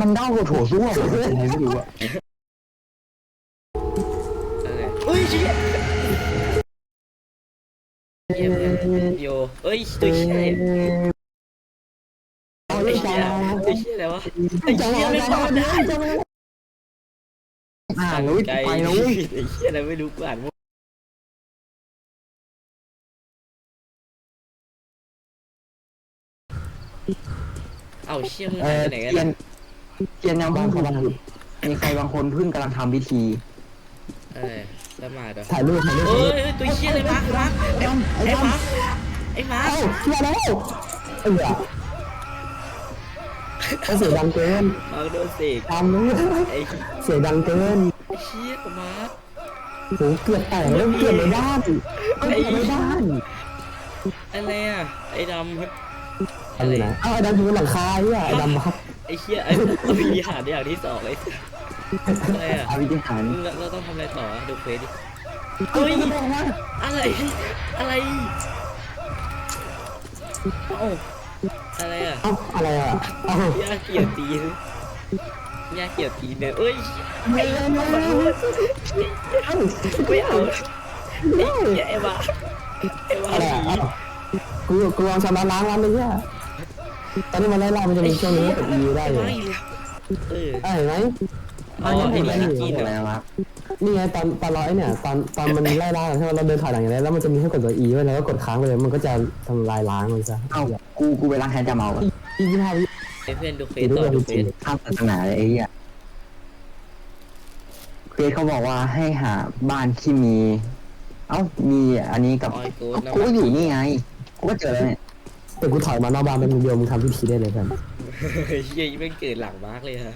มันเด้ากว่าโถส้วมอะเป็นไงไม่รู้อะอะไรเฮ้ยเชี่ยเชี่ยเพื่อนโยเอ้ยตัวเชี่ยอะไรเอาไอ้เลยเชี่จ้ายไอ้เชี่ยอะไรวะไอ้เชี่ยไม่รอดได้อ่านแล้วไปแล้วเว้ยไอ้เชี่ยอะไรไม่รู้กูอ่านมั่วเอ้าเชี่ยมึงเอหายอไปไหนกันเทียนอะ เทียนยังเพิ่งกำลังมีใครบางคนเพิ่งกำลังทำพิธีเออละหมาดเหรอถ่ายรูปถ่ายรูปเอ้ยเอ้ยตัวเชี่ยอะไรมาร์คมาร์คไอ้ไอ้มาร์คไอ้มาร์คเอ้าเชื่อแล้วเออเสียงดังเกินมาร์คโดนเสกทำเลยไอ้เสียงดังเกินไอ้เชี่ยมาร์คโหเกือบแตกแล้วเกือบในด้านเกือบในด้านอะไรอะไอ้ดำอะไรนะเอาไอ้ดำอยู่บนหลังคาเนี่ยไอ้ดำครับ ไอ้เชี่ยไอ้อภินิหารอย่างที่สองไอ้อะไรอะอาวิจิหารเราเราต้องทำอะไรต่ออะดูเควสดิเฮ้ยอกว่าอะไรอะไรเอ้าอะไรอะเอ้าอะไรอะเอ้ายาเกี่ยวตีนยาเกี่ยวตีนเนี่ยเอ้ยไม่เล่นไม่เล่นไม่เอาไอ้เหี้ยไอ้บ้าไอ้บ้าอะไรอะเอ้ากูกูลองชำระล้างแล้วเลยเนี่ย ตอนนี้มันไล่ล่ามันจะมีช่วงนี้กับอีได้อยู่ไม่เออเอ้ยเห็นไหมอ๋อไอ้นี่มันกินเหรออะไรวะนี่ไงตอนตอนร้อยเนี่ยตอนตอนมันไล่ล่าใช่ไหมเราเดินถอยหลังอย่างไรแล้วมันจะมีให้กดตัว E ไว้แล้วก็กดค้างไปเลยมันก็จะทำลายล้างมันซะเอ้ากูกูไปล้างแค้นจะเมาอะยี่สิบห้าวิไอ้เพื่อนดูเควสต่อดูเควสข้ามศาสนาเลยไอ้เหี้ยเควสเขาบอกว่าให้หาบ้านที่มี เอ้ามีอันนี้กับออยโกดนะกูก็อยู่นี่ไงกูก็เจอแล้วเนี่ย แต่กูถอยมานอกบ้านเป็นเดียวมึงทำพิธีได้เลยเพื่อนเฮียยังไม่เกิดหลังมาร์กเลยฮะ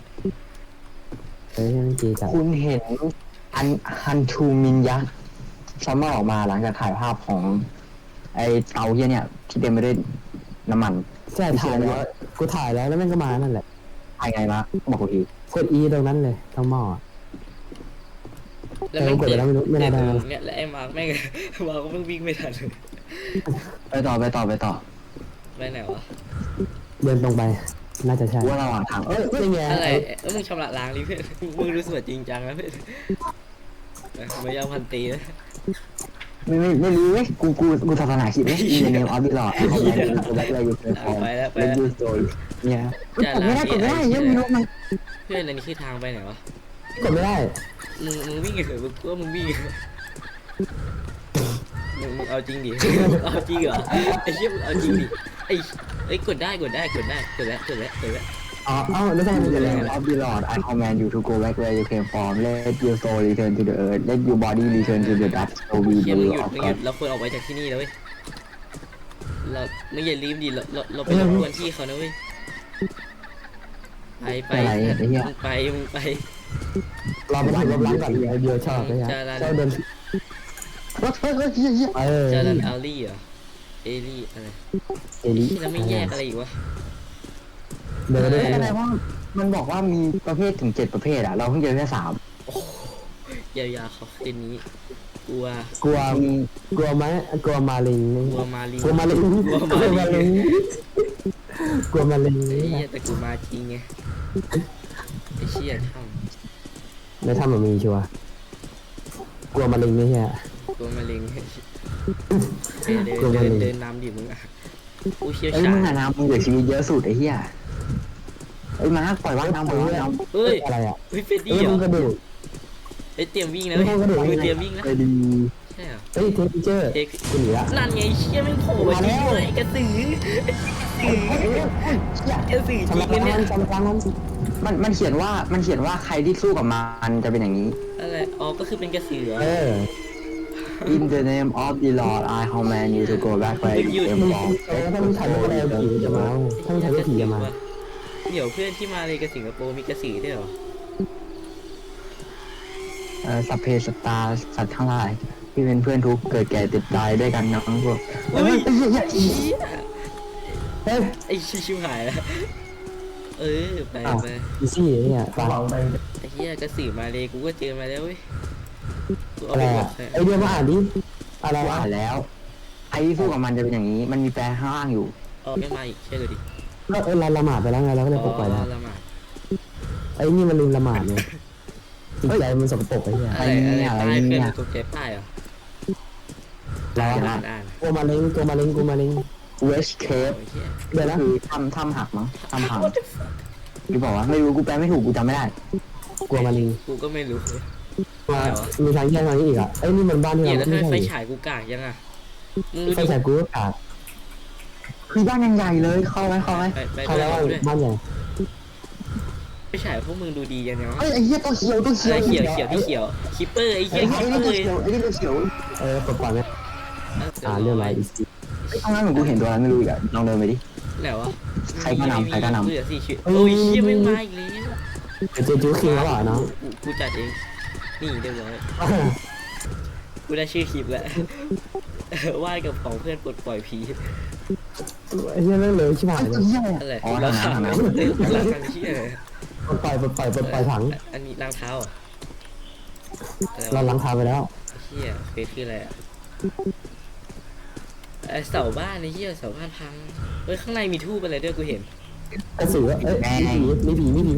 เฮ้ยไม่จีจัดคุณเห็นอันฮันทูมินยักษ์ซัมเมอร์ออกมาหลังจากถ่ายภาพของ ไอ้เตาเฮียเนี่ย ที่เต็มไปด้วยน้ำมันใช่ถ่ายแล้วกูถ่ายแล้วแล้วแม่งก็มานั่นแหละถ่ายไงวะบอกกูทีกด E ตรงนั้นเลยทั้งหม้ออะแล้วมันเออกดไปแล้วไม่รู้ไม่น่าได้เดินเนี่ยแล้วไอ้มาร์กแม่งมาร์กก็เพิ่งวิ่งไม่ทันเลยไปต่อไปต่อไปต่อ ไปไหนวะ เดินตรงไป น่าจะใช่กูว่าระหว่างทางเอ้ยนี่ไงอะไรเอ้ยมึงชำระล้างดิเพื่อน มึงรู้สึกจริงจังนะเพื่อนเออไม่ยอมพันตีนะไม่ไม่ไม่รู้เว้ยกูกูกูศาสนาคิดเว้ยอีเนมออฟดิลอดไอ้ของแม่กูแบ็คเลยยูเซอร์ฟอร์มไปแล้วไปเล่นแล้วยูสโตรเนี่ยจะกดไม่ได้กดไม่ได้ยังไม่รู้มันเพื่อนอันนี้คือทางไปไหนวะกดไม่ได้มึงมึงวิ่งเหรอมึงกลัวมึงวิ่งเหรอ มึงมึงเอาจริงดิเอาจริงเหรอไอ้เชี่ยมึงเอาจริงดิไอ้ไอ้ยกดได้กดได้กดได้กดแล้วกดแล้วกดแล้ว อ๋อเอ้าแล้วทำไมมัน The จะแรง name of the Lord I command you to go back where you came from let your soul return to the earth let your body return to the dust so we เชี่ย the มึง will หยุด of มึงหยุ God ดเราควรออกไปจากที่นี่แล้วเว้ยเรามึงอย่าลืมดิเราเราเราไปรบกวนที่เขานะเว้ยไปไปอะไรไอ้เหี้ย มึงไปมึงไป เราไปถ่ายรอบล้างก่อนไอเดียวชอบไหมฮะจะรันชอบเดิน เฮ้ยเฮ้ยเฮ้ยเฮ้ยเฮ้ยเออจารันอาลี่เหรอเอลี่อะไรเอลิที่แล้วไม่แยกอะไรอีกวะเดินด้วยเฮ้ยกันอะไรเลยว่ามันบอกว่ามีประเภทถึงเจ็ดประเภทอะเราเพิ่งเจอแค่สามยาวๆเขาเจนนี้กลัวกลัวกลัวไหมกลัวมาลิงกลัวมาลีกลัวมาลิงกลัวมาลิงกลัวมาลิงไอ้เหี้ยแต่กูมาจริงไงไอ้เชี่ยช่างในถ้ำมันมีชัวร์กลัวมาลิงนี่ใช่ กลัวมาลิงเดินกลัวเดิมะนเร็งเดินนำดิมึงอะผู้เชี่ยวเอ้ยชามึญงอะน้ำมึงเหลือชีวิตเยอะสุดไอ้เหี้ยเอ้ยมาปล่อยว่ายน้ำปล่อยว่ายน้ำเฮ้ยอะไรอะเฮ้ยเฟดเอ้ดี้ยเหรมึองกระดูกเฮ้ยเตรียมวิ่งนะเว้ยไม่ต้องกระโดดมึงเตรียมวิ่งนะไปดีใช่เหรอเฮ้ยเทคเจอร์เอ็กกูหนีละนั่นไงเชี่ยไม่งโผล่มาจริงเลยกระสือกระสือ กระสือจชำริระงนะเนี่ยล้างชำระล้างมันมันมันเขียนว่ามันเขียนว่าใครที่สู้กับมันจะเป็นอย่างนี้ อะไรอ๋อก็คือเป็นกระสือเหรอ เออ In the name of the Lord I command you to go back where you came มึง from เออถ้ามึงถ่ายรูปอะไรผีจะมาถ้ามึงถ่ายรูปผีจะมาเดี๋ยวเพื่อนที่มาเลยกับสิงคโปร์มีกระสือด้วยเหรอเอ่อสัพเพสตตาสัตว์ทั้งหลาย ที่เป็นเพื่อนทุกข์เกิดแก่เจ็บตายด้วยกันนะทั้งพวกเฮ้ยเอ้ยเหี้ยเหี้ยเฮ้ยไอ้ชิวหายแล้วเออไปอ้าวไปอีซี่เนี่ยตาไอ้เหี้ยกระสือมาเลยกูก็เจอมาแล้วเว้ยกู เอาอะไรไปหมอะดเลยไอเดียมาอ่านดิอะไรกูอะอ่านแล้วใครที่สู้กับมันจะเป็นอย่างนี้ มันมีแปลข้างล่างอยู่ เออไม่มาอีกเชื่อกูดิเออเราละหมาดไปแล้วไงเราก็เลยปลดปล่อยแล้วละหมาดไอ้นี่มันลืมละหมาดเนี่ยจิตใจมันสกปรกไอ้เหี้ยอะไรอะไรป้ายเพื่อนตกใจป้ายเหรอเราอ่าอะนอ่านกูมาเล้งกูมาเล้งกูมาเล้งเวสเคฟโอ้ยเหี้ย เดี๋ยวนะ คือทำทำหักมั้งทำหักหรือบอกว่าไม่รู้กูแปลไม่ถูกกูจำไม่ได้กูมาเล้งกูก็ไม่รู้ มามีทางแยกทางนี้อีกอะไอ้นี่มันบ้านที่เหี้ยเราแล้วทำไม่ไมไฟใช่ฉายกูกากยังอะมึงดูไฟดิฉายกูก็ขาดคือบ้านยังใหญ่เลยเข้าไหมเข้าไหมไปไปเขาด้วแล้ยวไปด้วยบ้านใหญ่ไฟฉายพวกมึงดูดียังเนาะเฮ้ยไอ้เหี้ยตัวเขียวตัวอะเขียวไรเขียวเขียวที่เขียวคิปเปอร์ไอ้ไอ้เหี้ยเหี้ยคิปไอ้เปอนี่ร์ตัวเขียวไอ้นี่ตัวเขียวเออปลดปล่อยไหมอ่าเรื่องอะไรอีกทีตรงนั้นเหมือนกูเห็นตัวอะไรไม่รู้อีกอะลองเดินไปดิไหนวะใครก็นำใครก็นำ เหลือสี่ชีวิตโอ้ยเชี่ยไม่มาอีกแล้วเจจูคิงแล้วเหรอน้องกูกูจัดเอง นี่เรียบร้อยกูได้ชื่อคลิปแล้ว วาดกับของเพื่อนปลดปล่อยผีไอ้เหี้ยเรื่องเลยชิบหายไอ้เลตัวยเหี้ยอะไรอ๋อราทางคาน้ำทางน้ราคาเชี่ยเลยปลดปล่อยปลดปล่อยปลดปล่อยถัง อันนี้รางเท้าเหรออะไรเราวะล้างเท้าไปแล้ว เชี่ยเฟซคืออะไรอะไอเสาบ้านไอ้เหี้ยเสาบ้านพังเฮ้ยข้างในมีทูบอะไรด้วยกูเห็น กระสือเอ้ยมีผีมีผีมีผี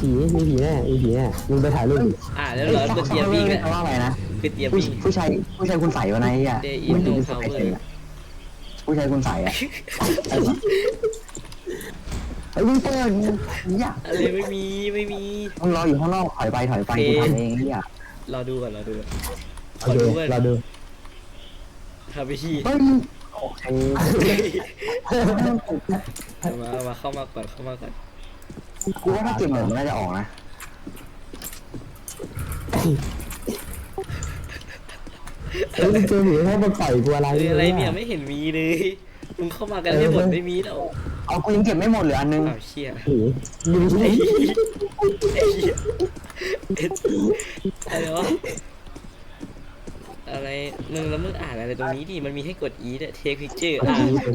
ผีมีผีแน่มีผีแน่มึงไปถ่ายรูปอ่าแล้วเหรอเป็นเตียวิ่งแล้วแปลว่าอะไรนะคือเตียผู้วิ่งผู้ชายผู้ชายคุณใส่วะนายอะไม่รู้ no จะใส่ power ใส่อะผู้ชายคุณใส่อะไอ้มึงเปิดเนี่ยอะไรไม่มีไม่มีมึงรออยู่ข้างนอกถอยไปถอยไปกูทำเองเนี่ยรอดูก่อนรอดูก่อนเราดูเราดูทำไปที่ เฮ้ยโอเคเอามาเอามาเข้ามาก่อนเข้ามาก่อนกูว่าถ้าเก็บเหมือนมันน่าจะออกนะเฮ้ยเจอผีให้มาต่อยกูอะไรเฮ้ยอะไรเนี่ยไม่เห็นมีเลยมึงเข้ามากันให้หมดไม่มีแล้วเอากูยังเก็บไม่หมดเหลืออันนึงอ้าวเชี่ยผีดูดิไอ้เหี้ยไอ้เหี้ยอะไรวะ อะไรมึงแล้วมึงอ่านอะไรตรงนี้ดิมันมีให้กด e ด้วย take picture อะ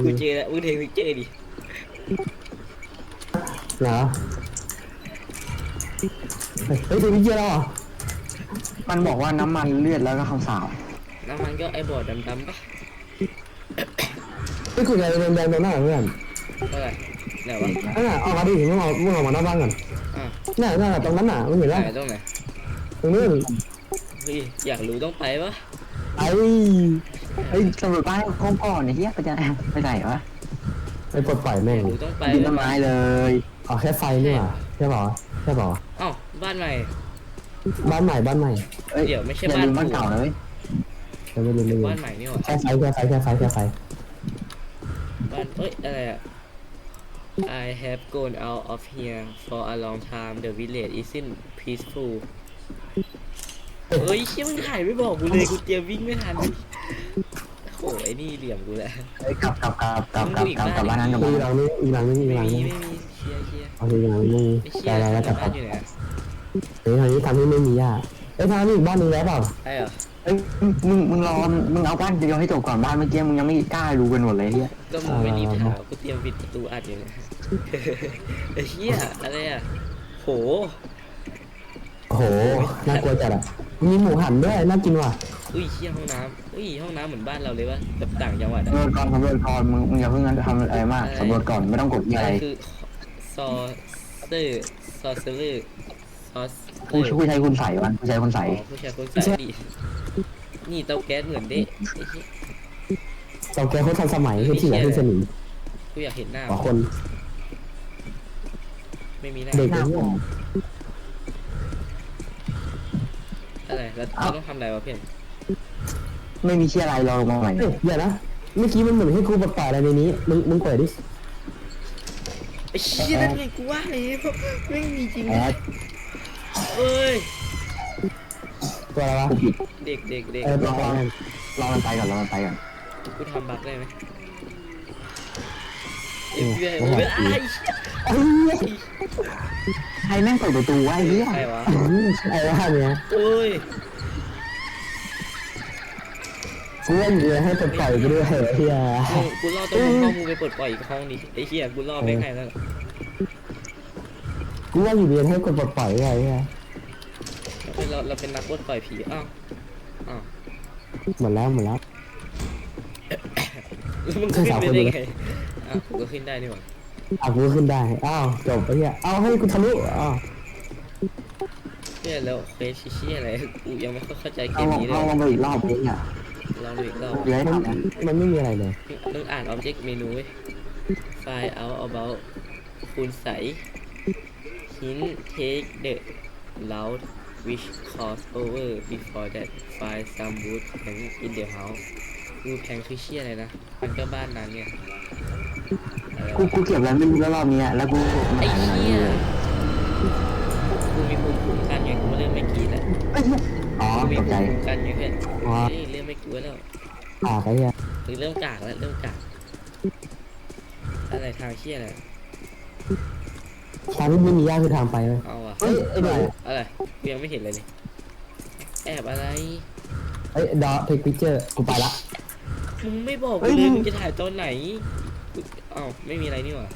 กูเจอแล้วมึง take picture ดิเหรอเฮ้ยดูวิเยอะแล้วเหรอมันบอกว่าน้ำมันเลือดแล้วก็คำสาปน้ำมันก็ไอ้บอร์ดดำๆปะไม่คุยอะไรแดงๆตรงหน้าเพื่อนเท่าไหร่ไหนวะนั่นน่ะออกมาดิมึงออกมึงออกมาหน้าบ้านก่อนอะน่ะน่ะตรงนั้นน่ะมึงเห็นไหแล้วนตรงไหนตรงนี้เฮ้ยอยากรู้ต้องไปปะ ไอ้เฮ้ยสำรวจบ้านห้องก่อนเนี่ยเฮียไปจะไปไหนวะไปปลดปล่อยแม่งรู้ต้องไปดินต้นไม้เลยเอาแค่ไฟนี่หว่าใช่ป่ะใช่ป่ะเอ้าบ้านใหม่ บ้านใหม่บ้านใหม่เอ้ยเดี๋ยวไม่ใช่อย่าบ้านลืมบ้านกูเก่านะเว้ยจะไม่ลืมไม่ลืมบ้านใหม่นี่หว่าแค่ไฟแค่ไฟแค่ไฟแค่ไฟบ้านเอ้ยอะไรอะ I have gone out of here for a long time the village isn't peaceful เฮ้ยเชี่ยมึงถ่ายไม่บอกกูเลยกูเตรียมวิ่งไม่ทันโอ้ยไอ้นี่เหลี่ยมกูแล้ว เฮ้ยกลับกลับกลับกลับกลับกลับกลับบ้านนั้นกลับอีบ้านหลังนึงอีหลังนึงอีไม่หลังมีนึงไม่มีเชียร์เชียร์เอาทีหลังนึงไม่เชียแต่ร์อะไรแล้วแต่บ้านอยู่ไหนอะเฮ้ยทางนี้ทำให้ไม่มีย่าเอ้ยทางนี้อีกบ้านนึงแล้วเปล่าใช่เหรอเฮ้ยมึงมึงรอมึงเอาบ้านเดียวให้จบก่อนบ้านเมื่อกี้มึงยังไม่กล้าดูกันหมดเลยเฮียก็มึงไม่รีบถามกูเตรียมปิดประตูอัดอยู่เนี่ยไอ้เหี้ยอะไรอะโห โอ้โหน่ากลัวจัดอะ มีหมูหันด้วยน่ากินว่ะอุ้ยเชี่ยห้องน้ำอุ้ยห้องน้ำเหมือนบ้านเราเลยวะแบบต่างจังหวัดอะสำรวจก่อนสำรวจก่อนมึงมึงอย่าเพิ่งนั้นทำอะไรมากสำรวจก่อนไม่ต้องกดอะอะไรไรคือซอเซอร์ซอเซอร์ซอสผู้ผู้ชายคุณใส่วะผู้ชายคุณใส่ ผู้ชายคนใส่ดินี่เตาแก๊สเหมือนเด้ไอ้เหี้ยเตาแก๊สเขาทันสมัยคือที่ไหนที่สนิมกูอยากเห็นหน้าขอคน ไม่มีหน้าเด็กหน้าเนี่ยผม อะไร แล้วเราต้องทำอะไรวะเพื่อนไม่มีเชี่ยอะไรรอลงมาใหม่เฮ้ยเดี๋ยวนะ เมื่อกี้มันเหมือนให้กูปลดปล่อยอะไรในนี้ มึงมึงเปิดดิ ไอ้เชี่ยนั่นไงกูว่าเลยไม่มีจริงแอดเอ้ย ตัวอะไรวะกูผิดเด็กเด็กเด็กเออปลดปล่อยแม่งรอมันไปก่อนรอมันไปก่อน กูทำบั๊กได้ไหมเอ้ยเอ้ยเอ้ยไอ้เหี้ยเอ้ย ใครแม่งเปิดประตูวะไอ้เหี้ยใครวะไอ้ว่าเนี่ยโอ้ยกูว่าอยู่เลยให้ปลดปล่อยกูด้วยเฮ้ยเฮียมึงกูรอดต้องมึงห้องมึงไปปลดปล่อยอีกห้องดิไอ้เหี้ยกูรอดไปไงแล้วกูว่าอยู่เรียนให้กดปลดปล่อยไงเฮียเราเราเป็นนักปลดปล่อยผีอ้าวอ้าวหมดแล้วหมดแล้วแล้วมึงขึ้นไปได้ไงอ้าวกูก็ขึ้นได้นี่หว่า อะกูขึ้นได้ อ้าวจบไอ้เฮียเอาให้กูทะลุอ้าวพื่อนแล้วเควสเชี่ยอะไรกูยังไม่ค่อยเข้าใจเกเอามลองนี้เลเอายลองไปอีกรอบนี้อะลองดูอีกรอบเดี๋ยวให้มันทำนะมันไม่มีอะไรเลยมึงอ่าน object menu เว้ย find out about คุณใส hint take the route which cross over before that find some wood hang in the house วูแพงคือเชี่ยอะไรนะ มันก็บ้านนั้นเนี่ยอะไร กูวะกูเก็บแล้วไม่รู้แล้วรอบนี้อะแล้วกูไอ้หายไปไหนเชี่ยเลยกูมีภูมิคุ้มกันไงกูเริ่มไม่กรีดแล้วเอ้ยอ๋อกูมีตกภูใจมิคุ้มกันไงเพื่อนอ๋อเฮ้ยเริ่มไม่กลัวแล้วอ่าไอ้เหี้ยหรือเริ่มกากแล้วเริ่มกากอะไรทางเชี่ยอะไรทางที่ไม่มียากคือทางไปเลยเอาอะเฮ้ยไอ้หน่อยอะไรกูยังไม่เห็นเลยเลยแอบอะไรเฮ้ยดอเทคพิเจอร์กูไปละมึงไม่บอกกูเลยมึงจะถ่ายตอนไหนกู อ้าวไม่มีอะไรนี่หว่า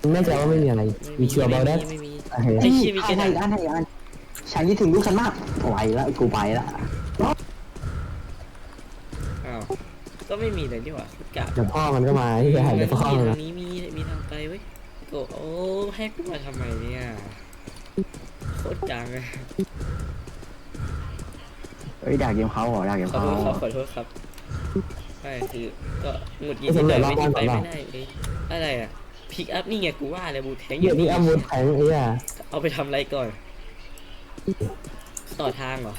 มึงแน่ใจว่าไม่มีอะไร มีชัวร์เบลได้ไม่มีโอเคไอ้เชี่ยมีกระอันดาษอันไหนอันฉันคิดถึงลูกฉันมากไหวแล้วกูไปละอ้าวก็ไม่มีเลยนี่หว่ากูกะเดี๋ยวพ่อมันก็มาที่จะหายเดี๋ยวพ่อมีมันทานะงนี้มีมีทางไปเว้ยโอ้โอ้ให้กูมาทำไมเนี่ยโคตรจังเลยเอ้ยด่าเกมเขาเหรอด่าเกมขอเขาโทษครับขอโทษครับ ไม่คือก็หงุดหงิดนิดหน่อยไม่ได้ไปไม่ได้เลยอะไรอะพิกอัพนี่ไงกูว่าเลยบูแทงอเดี๋ยยู่วนี้นี่อาวุธแข็งไอ้เหี้ยเอาไปทำอะไรก่อน ต่อทางเหรอ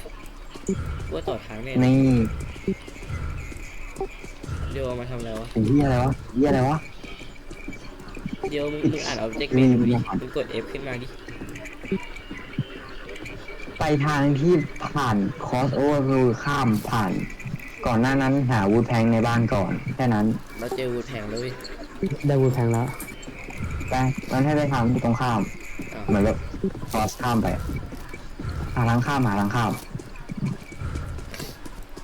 กูว่าต่อทางเนี่ยนี่เดี๋ยวเอามาทำอะไรวะ ไอ้เหี้ยอะไรวะเหี้ยอะไรวะ เดี๋ยวมึงมึงอ่านเอาเจ็กมีเมนูดิมีครับมึงกด F ขึ้นมาดิไปทางที่ผ่านคอสโอเวอร์คือข้ามผ่าน ก่อนหน้านั้นหาวูดแพงในบ้านก่อน แค่นั้นเราเจอวูดแพงแล้วเว้ยได้อาวุธแข็งแล้วไปมันให้ไปทางที่ตรงข้าม อ้าวเหมือนแบบคอสข้ามไปหาทางข้ามหาทางข้าม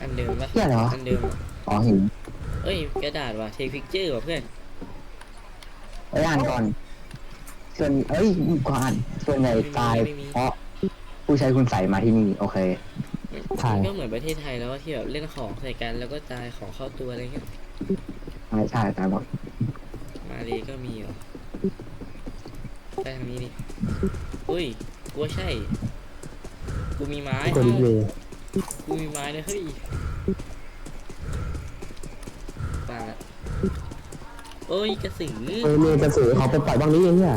อันเดิมปะเหี้ยอะไรวะ อันเดิมเหรออ๋อหินเอ้ยกระดาษว่ะเทคพิกเจอร์ว่ะเพื่อนเอ้ยอ่านก่อน ส่วนเอ้ยก่อนส่วนใหญ่ตาย เพราะผู้ใช้คุณใส่มาที่นี่ โอเค ถ่ายก็เหมือนประเทศไทยแล้วว่าที่แบบเล่นของใส่กันแล้วก็ตายของเข้าตัวอะไรเงี้ยใช่ใช่ตายหมดมาเลยก็มีเหรอไปทางนี้ดิอุ้ยกูว่าใช่ กูมีไม้กดเอ้าเวย์กูมีไม้เลยเฮ้ยปาละเอ้ยกระสือเออเนี่ยกระสือเขาไปปล่อยบ้างนี้ไอ้เหี้ย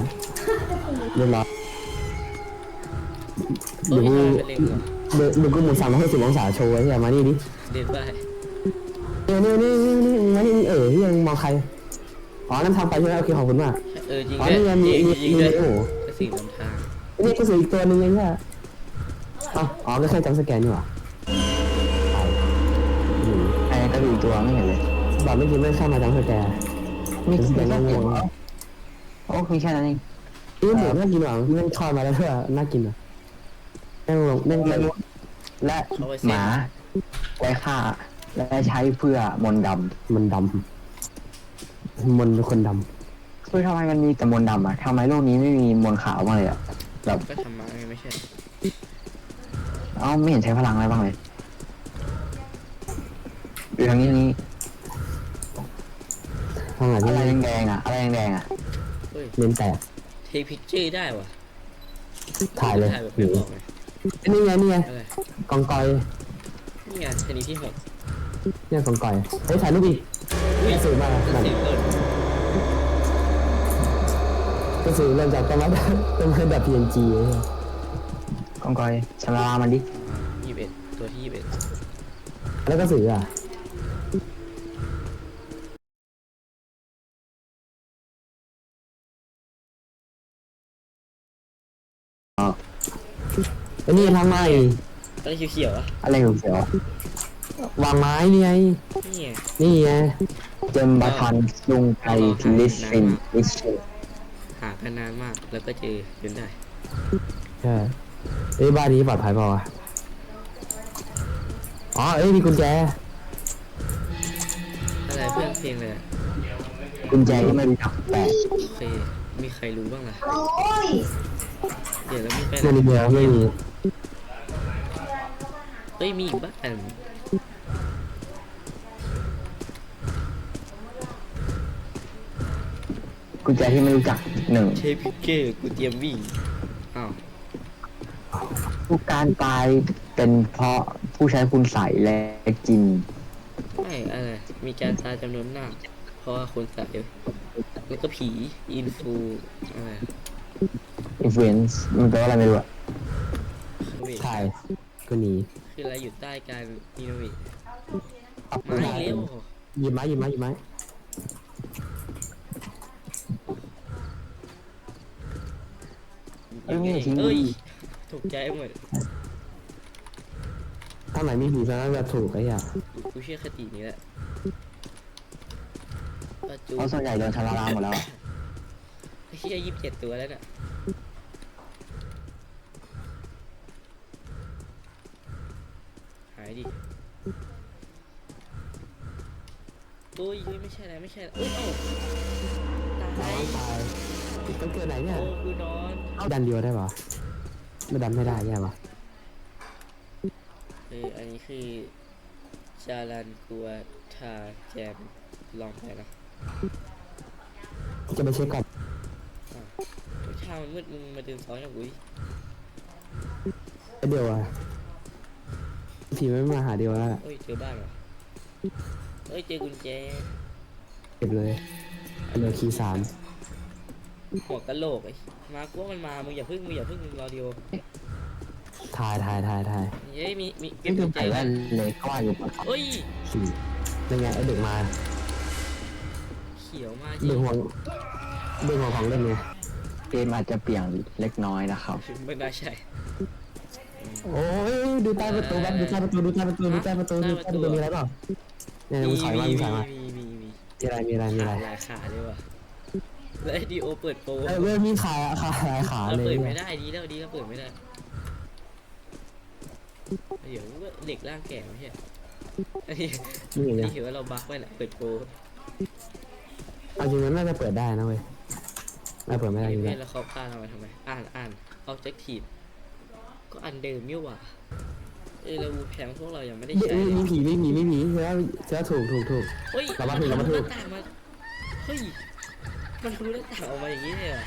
เรียบร้อยเอ้เดี๋ยยวกูทำไมเป็นเล็งเหรอ เดี๋ยวเดี๋ยวกูหมุนสามร้อยหกสิบองศาโชว์ไว้เหี้ยมานี่ดิเดินไปเนี่ยเนี่ยนี่นี่นี่มานี่นี่เออเหี้ยมึงมองใครอ๋อนั่นทางไปใช่ไหมโอเคขอบคุณมากเออจริงอ๋อด้วยนี่ไงมีจริงมีจริงมีด้วยโอ้โหกระสือนำทางนี่กระสืออีกตัวหนึงเองเนี่ยอ๋ออ๋อก็แค่จำสแกนนี่หว่าอืมไอ้กระดูกตัวไม่เห็นเลยบอกเมื่อกี้ไม่เข้ามาจำสแกนมีจำสมีแกนแค่งเสียงงเหรอโอ้มีแค่นั้นเองๆนี่หมูน่ากินหวังแม่งทอดมาแล้วเพื่อน่ากินอะแม่งลงแม่งเลยและเขาไปหเซ็นมาไว้ฆ่า และใช้เพื่อมนต์ดมันดำมันเป็นคนดำคือทำไมมันมีแต่มนต์ดำอะทำไมโลกนี้ไม่มีมนต์ขาวบ้างเลยอะแบบก็ทำมาไงไม่ใช่เอ้าไม่เห็นใช้พลังอะไรบ้างเลยอยู่ทางนี้นี่ำทางไหนที่อะไรแดงๆอะอะไรแดงๆอะเฮ้ยเลนแตกเทคพิกเจอร์ได้ว่ะถ่ายเลยถ่ายแบบไม่บอกเลย นี่ไงนี่ไงอะไรกองกอยนี่ไงชนิดที่หกเนี่ยกองกอยเฮ้ยถ่ายรูปอีกอุ้ยกระสือมากระสือเกิดก็คือเริ่มจากต้นไม้ต้นไม้แบบ PNG เลยกองกอยชำระมันดิยี่สิบเอ็ดตัวที่ยี่สิบเอ็ดแล้วก็สืออะ แล้วนี่ทางไม้อะไรเขียวๆอะอะไรเขียววางไม้นี่ไงนี่ไงนี่ไงๆเจมบาทันลุงไทยลิสซินลิสซินหากันนานมากแล้วก็เจอจนได้ใช่เอ้ยบ้านนี้ปลอดภัยเปล่าวะอ๋อเอ้ยมีกุญแจอะไรเพื่อนเพลงเลยอะกุญแจที่ไม่รู้จักแปลกโอเคมีใครรู้บ้างล่ะเดี๋ยวแล้วมีไปไหเงินเดียวไม่มี เฮ้ยมีอีกบ้านกุญแจที่ไม่รู้จักหนึ่งเทคพิกเจอร์กูเตรียมวิ่งอ้าวทุกการตายเป็นเพราะผู้ใช้คุณใส่และกินไม่อะไรมีการตายจำนวนมากเพราะว่าคนใส่แล้วก็ผีอินฟูอะไร influence มันแปลว่าอะไรไม่รู้อะเวทถ่ายก็หนีคืออะไรอยู่ใต้การอินโนเวทเอามาอีกเร็วหยิบไม้หยิบไม้หยิบไม้เอ้ยนี่ทิ้ง เอ้ยถูกใจหมดถ้าไหนมีผีซะน่าจะถูกไอ้เหี้ยกูเชื่อคตินี้แหละปัจจุเพราะส่วนใหญ่โดนทำลายหมดแล้วอะไอ้เชี่ยยี่สิบเจ็ดตัวแล้วน่ะหายดิโอ้ยเฮ้ยไม่ใช่แล้วไม่ใช่แล้วโอ้ยเอ้าตายตายมันเกิดไหนเนี่ย โอ้กูนอนเอาดันเดียวได้ปะไม่ดันไม่ได้แย่ปะเอออันนี้คือจารันกัวทาแจมลองไปนะจะไปเช็คก่อนโอ้ยช่างมันมืดมึงมาเดินซ้อนอย่างอุ้ยไอ้เดียวอะผีไม่มาหาเดียวแล้ว เอ้ยเจอบ้านเหรอเอ้ยเจอกุญแจ เก็บเลยอันเดียวคีย์สามหัวกะโหลกไอ้มากูว่ามันมา มึงอย่าพึ่ง มึงอย่าพึ่ง มึงรอเดียวถ่ายถ่ายถ่ายถ่ายเย้ยมี มีนี่คือใส่แว่นเลยก็ว่าอยู่ปะเฮ้ย สี่ยังไงไอ้เด็กมาเขียวมากจริเด็กงห่วงเด็กห่วงของเล่นไงเกมอาจจะเปลี่ยนเล็กน้อยนะครับ ไม่น่าใช่โอ้ยดูใต้ประตูครับดูใต้ประตูดูใต้ประตูดูใต้ประตูดูใต้ประตูมีอะไรเปล่าเนี่ยมึงถอยมามึงถอยมามีมีมี มีอะไรมีอะไรมีอะไรขาหลายขาเลยว่ะแล้วไอ้ดีโอเปิดโปรเออเว้ยมีขาขาหลายขาเราเลยเปิดเนี่ไม่ยได้ดีแล้วดีก็เปิดไม่ได้ เดี๋ยวเด็กร่างแก่ไม่ใช่ไอ้นี่อย่างเงี้ยที่เห็นว่าเราบักไว้แหละเปิดโปรเอาจริงมันน่าจะเปิดได้นะเว้ยน่าเปิดไม่ได้จริงเพื่อนแล้วเขาพาเรามาทำไม อ่านอ่าน objective ก็อันเดิมนี่หว่าเออแล้ววูแพงพวกเรายังไม่ได้ๆมีใช้เลยมีผีมีผีมีผีเสือเสือถูกถูกถูก เฮ้ยเรามัมานถูกเรามาทะถูลุหกน้าต่างมาเฮ้ยมันทะลุหน้าต่างออกมาอย่างนี้เลยเหรอ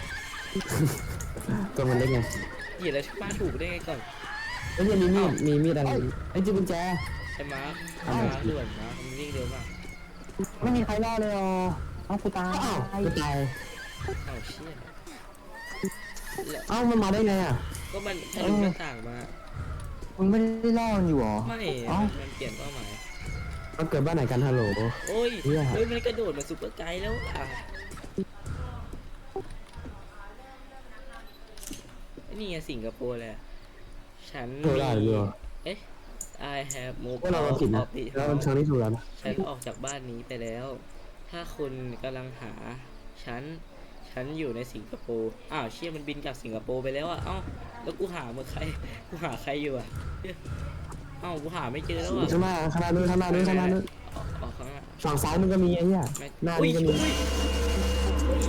ตัวมันเล็กไงเหี้ยแล้วป้าถูกได้ไงก่อนเอ้ยมีมีดมีมีดอะไรไอ้ยจิกุญแจ ไอ้มาร์คเอ้ามาร์คด่วนมาร์คมันวิ่งเร็วมากไม่มีใครรอดเลยอ๋อเอากูตายอ้าวกูตายเอ้าเชี่ยแล้วเอ้ามันมาได้ไงอะก็มันทะลุหน้าต่างมา มึงไม่ได้รอดอยู่หรอ ไม่เอ้ามันเปลี่ยนเป้าหมายมันเกิดบ้านไหนกันฮัลโหล โอ้ยเหี้ย เฮ้ยมันกระโดดมาซุปเปอร์ไกด์แล้วอะนี่ไงสิงคโปร์เลยอะฉันเท่าไหร่เรือเอ๊ะ I have moved พวกเรา out ผิดนะ of the แล้วมันทาง house นี้ถูกแล้วนะฉันออกจากบ้านนี้ไปแล้ว ถ้าคุณกำลังหา ฉัน ฉันอยู่ในสิงคโปร์ อ้าวเชี่ยมันบินกลับสิงคโปร์ไปแล้วอะ เอ้า แล้วกูหาเมื่อใคร กูหาใครอยู่อะเหี้ยเอ้า กูหาไม่เจอแล้วอะข้างหน้าข้างหน้านู้นข้างหน้านู้นข้างหน้านู้นออกออกข้างหน้าฝั่งซ้ายมันก็มีไอ้เหี้ยไม่หน้าอุ้ยนี่ก็มีอุ้ยอุ้ย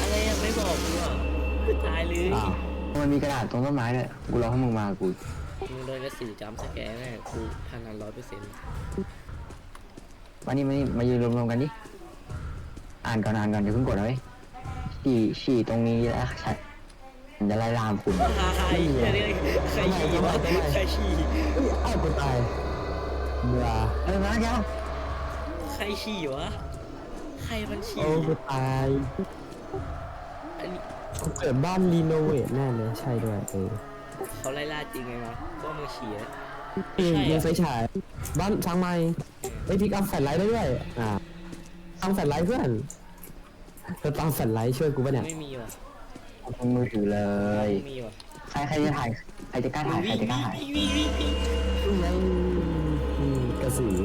อะไรอะไม่บอกกูอะกูตายเลยอ้าวมันมีกระดาษตรงต้นไม้ด้วยกูรอให้มึงมากูมึงโดนกระสือจำสแกนแน่กูพันนันร้อยเปอร์เซ็นต์มานี่มานี่มายืนรวมๆกันดิ อ่านก่อนอ่านก่อนอย่าเพิ่งกดเลย ฉี่ฉี่ตรงนี้แล้วใช่มันจะไล่ลามคุณใครใครฉี่วะใครฉี่เอ้ยอ้าวกูตายเบื่อเออมาเดี๋ยวใครฉี่วะใครมันฉี่โอ้กูตายอันนี้กูเกิดบ้านรีโนเวทแน่เลยใช่ด้วยเออเขาไล่ล่าจริงไงวะก็มึงฉี่อะ เออใช่มีอะไฟฉายบ้านช้างไม้ไอพิกอัพแฟลชไลท์ได้ด้วยอ่าตั้งแฟลชไลท์เพื่อน เธอตั้งแฟลชไลท์ช่วยกูปะเนี่ยไม่มีว่ะเอาตรงมือถือเลย ไม่มีว่ะใครใครจะถ่ายใครจะกล้าถ่ายใครวิ่งจะกล้าถ่ายวิ่งวิ่งวิ่งวิ่งนี่ไงอืมกระสือ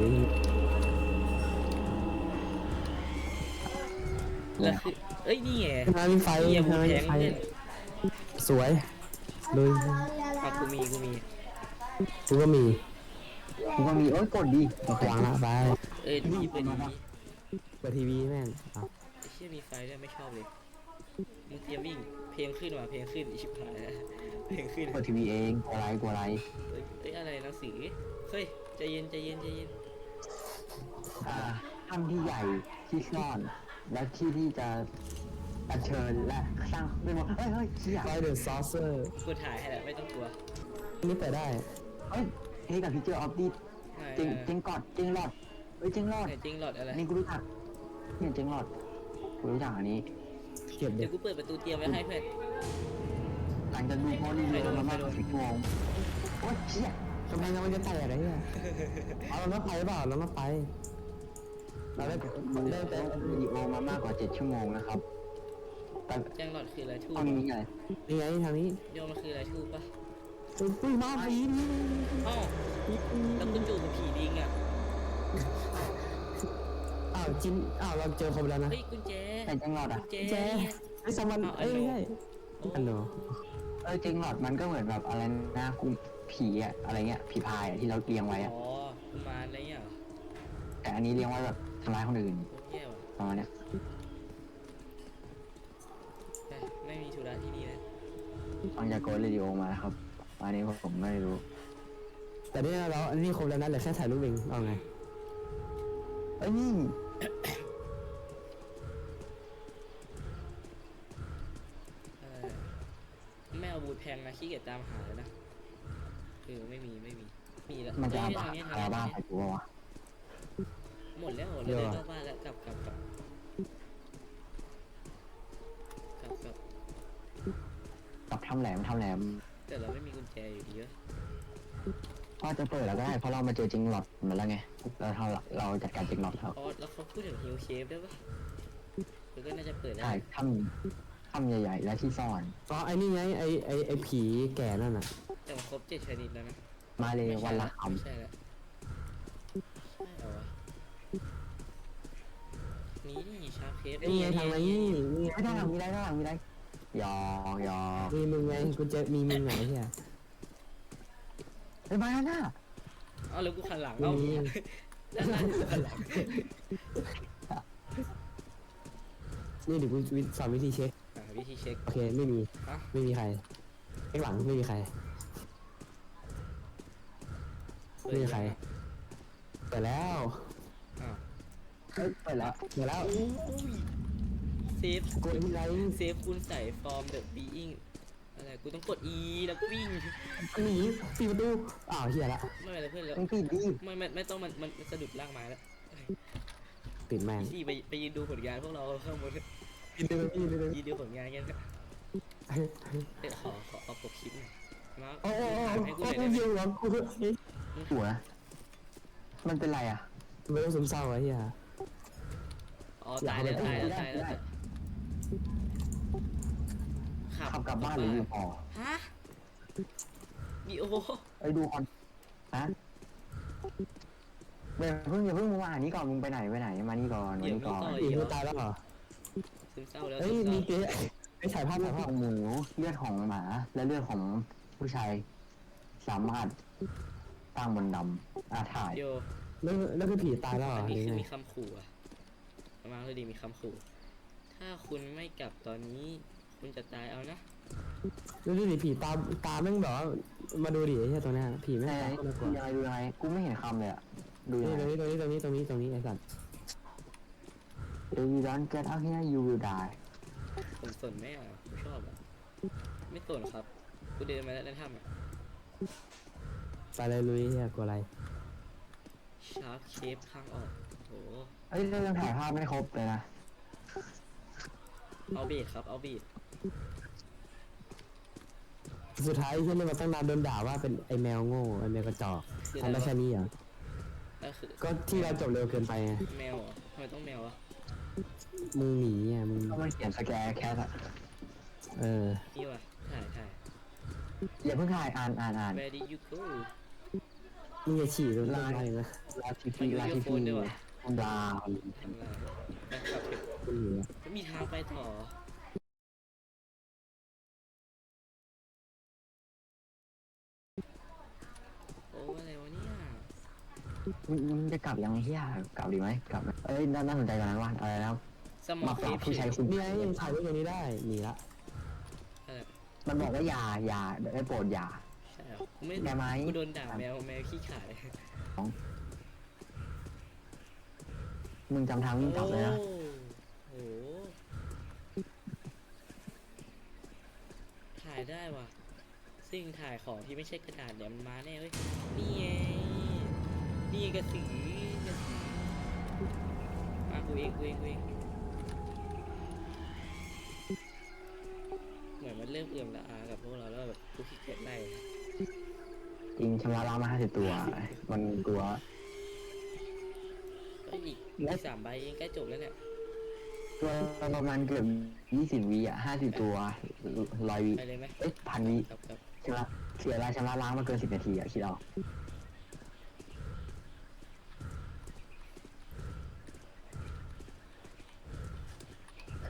แล้วคือเอ้ยนี่ไงทางมีไฟเฮียบูทางแพมีงไฟเล่นสวยเลยอะกูมีกูมีกูก็มีกูก็มีโอ๊ยกดดิโอเควางละไปเอ้ยดีเปิดดีเปิดทีวีแม่ง อะไอ้เชี่ยมีไฟด้วยไม่ชอบเลยมึงเตรียมวิ่ง เพลงขึ้นว่ะเพลงขึ้นอีชิบหายแล้วเพลงขึ้น กดทีวีเองกลัวอะไรกลัวอะไรเอ้ยเอ้ยอะไรหนังสือเฮ้ยใจเย็นใจเย็นใจเย็นอ่าถ้ำที่ใหญ่ที่ซ่อน และที่ที่จะอัญเชิญและสร้างเป็นว่าเฮ้ยเฮ้ยเชี่ยไฟเดอะซอสเซอร์กูถ่ายให้แหละไม่ต้องกลัวนี่เปิดได้เฮ้ยเฮ้ยกับพิเจอร์ออฟดี้ไหนเจงเจงกอดเจงหลอดเฮ้ยเจงหลอด ไหนจริงหลอดอะไรอันนี้กูรู้จักเนี่ยเจงหลอด กูรู้จักอันนี้ เก็บเดี๋เด็ยกวกูเปิดประตูเตรียมไว้ให้เพื่อนหลังจากดูพอรีวิวมามากกว่าสิบชั่วโมงโอ๊ยเชี่ยกำแพงมันจะแตกอะไรเนี่ยเอาเราต้องไปหรือเปล่าเราต้องไป เราได้ดูได้แต่วิดีโอมามากกว่าเจ็ดชั่วโมงนะครับแต่แจ้งหลอดคืออะไรทูบตอนนี้ไงนี่ไงทางนี้โยมมันคืออะไรทูบปะอุ้ยมาผีนี่อ้าวแล้วกูจูบกับผีดิงอะอ้าวจินอ้าวเราเจอครบแล้วนะเฮ้ยกุญแจ แต่เจงหลอดอะกุญแจแจไอ้สมันเอ้ยไม่ใช่โอ้อันโนเออเจงหลอดมันก็เหมือนแบบอะไรนะกูผีอะอะไรเงี้ยผีพายอะที่เราเรียงไว้อะอ๋อกุมารอะไรเงี้ยเหรอแต่อันนี้เรียงไว้แบบทำร้ายคนอื่นโคตรแย่ว่ะประมาณเนี้ยแต่ไม่มีธุระที่นี่นะฟังจากโกดเรดิโอมานะครับอันนี้ผมไม่รู้แต่นี่เราอันนี้ครบแล้วนะเหลือแค่ถ่ายรูปเองเอาไงเอ้ยนี่ บูทแพงนะขี้เกียจตามหาแล้วนะคือไม่มีไม่มีมีแล้วมันจะเอ้เอายบาทางนี้ทางอานี้บ้าใส่กูวะ หมดแล้วเราเดินเข้าบ้านแล้วกลับกลับกลับกลับกลับกับทำแหลมทำแหลมแต่เราไม่มีกุญแจอยู่ดีเว้ยก็จะเปิดแล้วก็ได้เพราะเรามาเจอจริงหลอดมาแล้วไงเราเราเราจัดการจริงหลอดแล้วอ๋อแล้วเขาพูดถึงฮิวเชฟด้วยปะหรือก็น่าจะเปิดได้ใช่ถ้ำ ถ้ำใหญ่ ๆ และที่ซ่อน อ๋อไอ้นี่ไงไอ้ไอ้ไอ้ผีแก่นั่นน่ะแต่มันครบเจ็ดชนิดแล้วนะมาเลยไม่ใช่วันละคไม่ใช่ละใช่เหรอวะนี่ชาเคฟนี่ไงทางนี้นี่ำไม่ได้หลังมีได้ได้หลังมีได้ยอกยอกมีมึงไงกูเจอมีมึงไงเฮียไอ้ยมาหน้าเอาแล้วกูขันหลังเอามีด้านหน้ากูขันหลังนี่เดี๋ยวกูสอนวิธีเช็คอ่า วิธีเช็ค โอเคไม่มีฮะ ไม่มีใครข้างหลังไม่มีใครเปิดไม่มีใครเปิดแล้วอ้าวเอ้ยไปแล้วเปิดแล้ว โอ้ยเซฟกดที่ไรเซฟคุณใส่ฟอร์มเดอะบีอิงอะไรกูต้องกด E แล้วก็วิ่งหนีปิดประตูอ้าวเฮียละไม่เป็นไรเพื่อนแล้วต้องปิดดิไม่ไม่ไม่ต้องมันมันมันสะดุดล่างไม้แล้วติดแม่งพี่ไปไปยืนดูผลงานพวกเราข้างบน ปิดเลยพี่เลยยืนดูผลงานกันนะเอ้ยขอขอเอาปกคลิปหน่อยมาโอ้โหถ่ายให้กูโอ้หน่อยโหได้ไหมเยี่ยมหวังกูหัว มันเป็นไรอะไม่ต้องซึมเศร้าไอ้เฮียอ๋อตายแล้วตายแล้วตายแล้วได้ขับขับกลับบ้านหรืออยู่พอฮะบีโอไอ้ยดูคอนฮะเดี๋ยวเพิ่งอย่าเพิ่งมึงมาหานี้ก่อนมึงไปไหนไปไหนมานี่ก่อนมานี่ก่อนอีกกูตายแล้วเหรอ ซึมเศร้าแล้วเฮ้ยซึมมีเศร้าเป๊ะไอ้ถ่ายภาพเลือถ่ายภาพดของหมูเลือดของหมา และเลือดของผู้ชาย สามารถตั้งบนดำอาถ่าย โยแล้วแล้วคือผีตายแล้วเหรอัอนหนี้รือคือไงมีคำขู่อะมาคือดีมีคำขู่ ถ้าคุณไม่กลับตอนนี้ คุณจะตายเอานะดูดิผีตาตาแม่งแบบว่ามาดูดิไอ้เฮียตัวเนี้ยผีแม่งไหนตาคนละกดูว่ายังไงดูยังไงกูไม่เห็นคำเลยอะดูยังนี่ไงตรงนี้ตรงนี้ตรงนี้ตรงนี้ตรงนี้ไอ้สัตว์ If you don't get out here you will die ผมสนไหมอะผมชอบอะ ไม่สนครับ กูเดินมาแล้วในถ้ำอะไปเลยลุยเฮียกลัวอะไร ชาร์ปเชฟข้างออกโหเอ้ยเรื่องถ่ายภาพไม่ครบเลยนะเอาเบดครับ เอาเบดสุดท้ายที่นี่มาตั้งนานโดนด่าว่าเป็นไอ้แมวโง่ไอ้แมวกระจอกคือทำอะไรได้แค่วะนี้เหรอก็คือก็ที่เราจบเร็วเกินไปไงแมวเหรอทำไมต้องแมววะ มึงหนีอะมึงก็มันเขียนสแกร์แคสอะเออนี่วะถ่ายถ่าย อย่าเพิ่งถ่ายอ่านอ่านอ่าน Where did you go มึงอย่าฉี่ตรงนี้อะไรนะลาทีพีลาทีพีคุณดาวทำไรนะครับเก็บมึงหนีอะไม่มีทางไปต่อโอ้อะไรวะเนี่ย มึงมึงจะกลับยังไงเฮียกลับดีไหมกลับไหมเอ้ยน่าน่าสนใจกว่านั้นว่าอะไรนะสมอมางปคราลิบปผู้ใช้คุณนี่ไงถ่ายไว้ตรงนี้ได้หนีละอะไรมันบอกว่าอย่าอย่าได้โปรดอย่า ใช่เหรอกูไม่ได้ไหม กูโดนด่าแมวแมวขี้ขายมึงจำทางวิ่งกลับเลยนะโอ้โหถ่ายได้ว่ะสซึ่งถ่ายของที่ไม่ใช่กระดาษเดี๋ยวมันมาแน่เว้ยนี่ไง นี่กระสือกระสือมากูเองกูเองกูเองเหมือนมันเริ่มเอื่อมละอากับพวกเราแล้วแบบกูขี้เกียจไล่จริงชำระล้างมาห้าสิบตัว มันกลัว ก็อีกอีกสามใบเองใกล้จบแล้วเนี่ยตัวประมาณเกือบยี่สิบวิอะห้าสิบตัวร้อยวิไปเลยไหมเอ้ยพันวิครับครับ ชำระเสียเวลาชำระล้างมาเกินสิบนาทีอะคิดเอา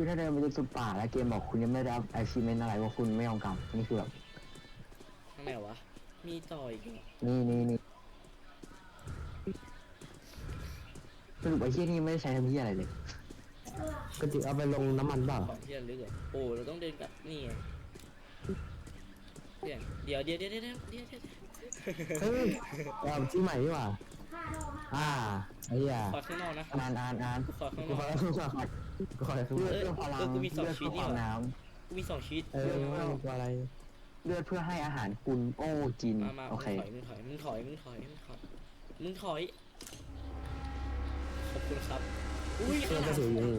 คือถ้าเดินไปจนสุดป่าแล้วเกมบอกคุณยังไม่ได้รับ achievement อะไรว่าคุณไม่ยอมกลับนี่คือแบบข้างไหนวะ มีต่ออีกเหรอนี่นี่นี่สรุปไอ้เชี่ยนี่ไม่ได้ใช้ทำที่อะไรเลย ก็จิเอาไปลงน้ำมันเปล่าของที่ระลึกเหรอโอ้เราต้องเดินกลับนี่ไงเดี๋ยวเดี๋ยวเดี๋ยวเดี๋ยวเดี๋ยวเดี๋ยวเดี๋ยวเฮ้ยเอาที่ใหม่ดีกว่าอ่าไอ้เหี้ยขอข้างนอกนะ อ่านอ่านอ่าน ขอข้างกูนขออกกูขอกูขอกูเลือดเพื่อพลังเออกูมีสองเลือดชีเพื่วิอตคนี่วามหว่าน้กูมีสองชีวิตเออตัวอะไรำเลือดเพื่อให้อาหารคุณโอ้จินมามาโอมึงเคถอยมึงถอยมึงถอยมึงถอยมึงถอยมึงถอย ขอบคุณครับ อุ้ยเครื่ข้าองงหกลัระงสืออยู่นี่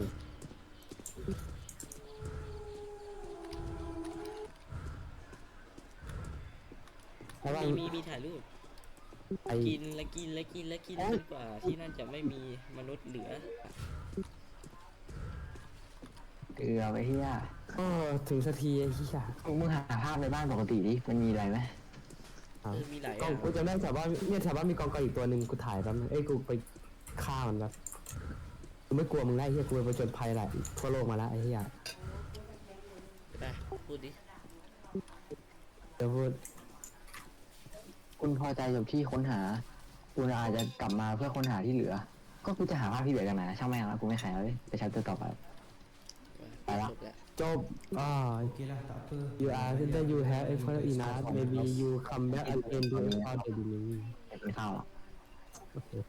เพราะว่ามีมีมีถ่ายรูป ไอ้กินและกินและกินและกินจนกว่าที่นั่นจะไม่มีมนุษย์เหลือ เกลือไปเฮียเออถึงสักทีไอ้เหี้ยมึงหาภาพในบ้านปกติดิ มันมีอะไรไหมอะเออมีหลายกล้อองย่างกูจะได้แถวบ้านเนี่ยแถวบ้านมีกองกอยอีกตัวหนึ่งกูถ่ายแป๊บนึงเอ้ยกูไปฆ่ามันแบบกูไม่กลัวมึงได้เฮียกูไปผจญภัยแหละทั่วโลกมาแล้วไอ้เหี้ยไปพูดดิเดี๋ยวพูดคุณพอใจกับที่ค้นหา คุณอาจจะกลับมาเพื่อค้นหาที่เหลือ ก็กูจะหาภาพที่เหลือกันไหนช่างแม่งแล้วกูไม่แคร์เลยไปชัปเตอร์ต่อไปไปละ จบแล้ว จบอ่า Okeylah tak apa. you are that you have effort enough maybe you come back and end do all the remaining ไปกินข้าวหรอก okay